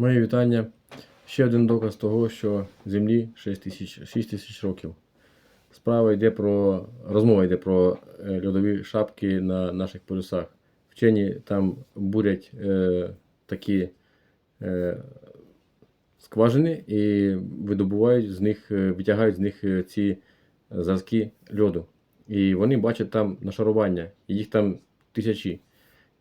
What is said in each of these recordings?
Моє вітання. Ще один доказ того, що Землі 6 тисяч 6 тисяч років. Справа йде про розмова йде про е, льодові шапки на наших полюсах. Вчені там бурять е, такі е, скважини і видобувають з них, е, витягають з них е, ці зразки льоду. І вони бачать там нашарування, їх там тисячі.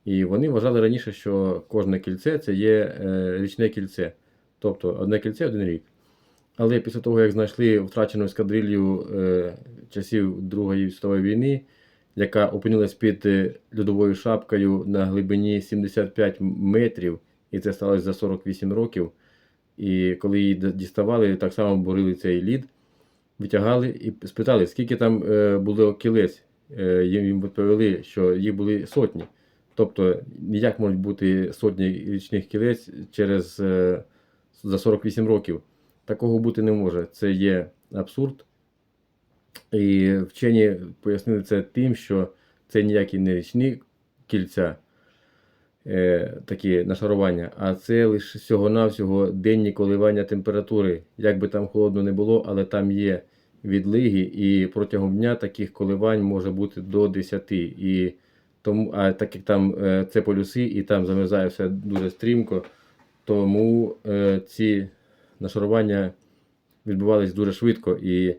І вони вважали раніше, що кожне кільце це є е, річне кільце. Тобто одне кільце один рік. Але після того, як знайшли втрачену ескадрилью е, часів Другої світової війни, яка опинилась під е, льодовою шапкою на глибині 75 метрів, і це сталося за 48 років. І коли її діставали, так само бурили цей лід, витягали і спитали, скільки там було кілець. Їм відповіли, що їх були сотні. Тобто, ніяк можуть бути сотні річних кілець через е, за 48 років. Такого бути не може. Це є абсурд. І вчені пояснили це тим, що це ніякі не річні кільця, е, такі нашарування, а це лише всього-навсього денні коливання температури. Як би там холодно не було, але там є відлиги, і протягом дня таких коливань може бути до 10. І тому, а так як там е, це полюси і там замерзає все дуже стрімко, тому е, ці нашарування відбувались дуже швидко. І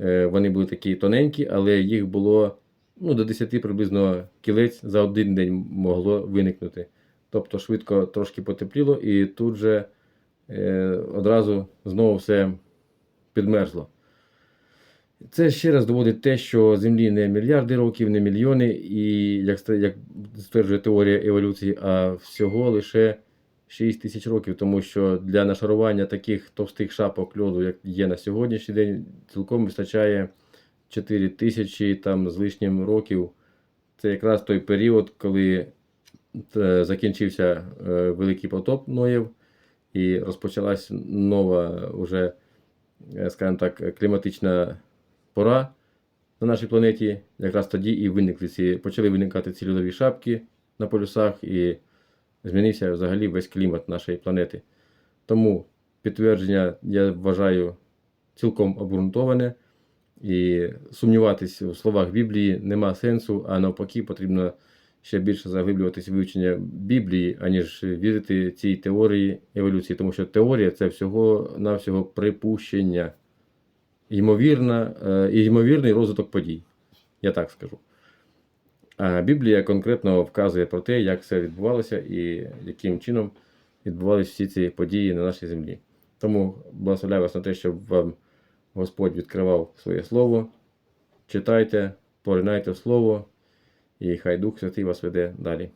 е, вони були такі тоненькі, але їх було ну, до 10 приблизно кілець за один день могло виникнути. Тобто швидко трошки потепліло, і тут же одразу знову все підмерзло. Це ще раз доводить те, що Землі не мільярди років, не мільйони, і як, як стверджує теорія еволюції, а всього лише 6 тисяч років, тому що для нашарування таких товстих шапок льоду, як є на сьогоднішній день, цілком вистачає 4 тисячі там з лишнім років. Це якраз той період, коли е, закінчився е, великий потоп Ноєв і розпочалась нова уже, е, скажімо так, кліматична пора на нашій планеті. Якраз тоді і виникли ці, почали виникати ці льодові шапки на полюсах, і змінився взагалі весь клімат нашої планети. Тому підтвердження, я вважаю, цілком обґрунтоване. І сумніватись у словах Біблії нема сенсу, а навпаки, потрібно ще більше заглиблюватися вивчення Біблії, аніж вірити цій теорії еволюції, тому що теорія це всього-навсього припущення, ймовірна, е, ймовірний розвиток подій. Я так скажу. А Біблія конкретно вказує про те, як все відбувалося і яким чином відбувалися всі ці події на нашій землі. Тому благословляю вас на те, щоб вам Господь відкривав своє слово. Читайте, поринайте в слово, і хай Дух Святий вас веде далі.